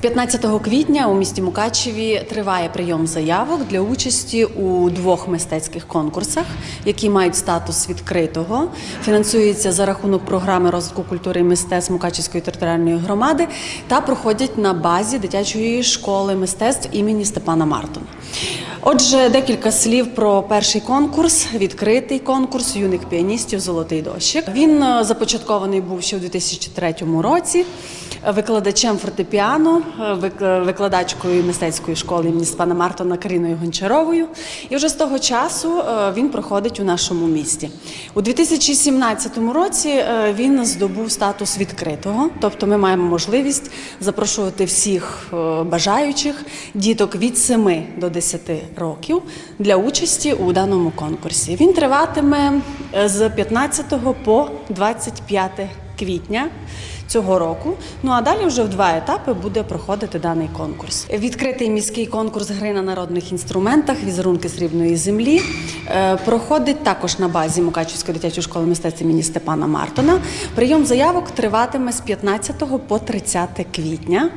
15 квітня у місті Мукачеві триває прийом заявок для участі у двох мистецьких конкурсах, які мають статус відкритого. Фінансуються за рахунок програми розвитку культури і мистецтв Мукачевської територіальної громади та проходять на базі дитячої школи мистецтв імені Степана Мартона. Отже, декілька слів про перший конкурс, відкритий конкурс юних піаністів Золотий дощик. Він е, започаткований був ще у 2003 році. Викладачем фортепіано, викладачкою мистецької школи імені Степана Мартона Каріною Гончаровою. І вже з того часу е, він проходить у нашому місті. У 2017 році е, він здобув статус відкритого, тобто ми маємо можливість запрошувати всіх е, бажаючих діток від 7 до 10 років для участі у даному конкурсі. Він триватиме з 15 по 25 квітня цього року. Ну а далі вже в два етапи буде проходити даний конкурс. Відкритий міський конкурс гри на народних інструментах, візерунки срібної землі е, проходить також на базі Мукачівської дитячої школи мистецтв імені Степана Мартона. Прийом заявок триватиме з 15 по 30 квітня.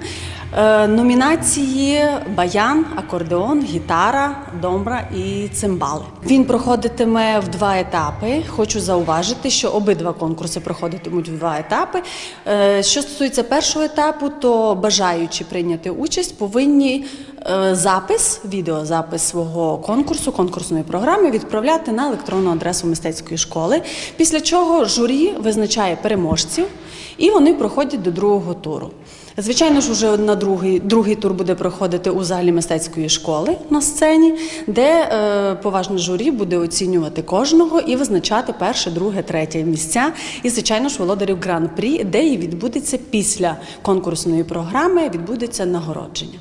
Е, Номінації баян, акордеон, гітара, домбра і цимбали. Він проходитиме в два етапи. Хочу зауважити, що обидва конкурси проходитимуть в два етапи. Е, Що стосується першого етапу, то бажаючи прийняти участь, повинні е, запис, відеозапис свого конкурсу, конкурсної програми відправляти на електронну адресу мистецької школи. Після чого журі визначає переможців і вони проходять до другого туру. Звичайно ж, уже на другий, другий тур буде проходити у залі мистецької школи на сцені, де е, поважне журі буде оцінювати кожного і визначати перше, друге, третє місця. І, звичайно ж, володарів гран-прі, де і відбудеться після конкурсної програми, відбудеться нагородження.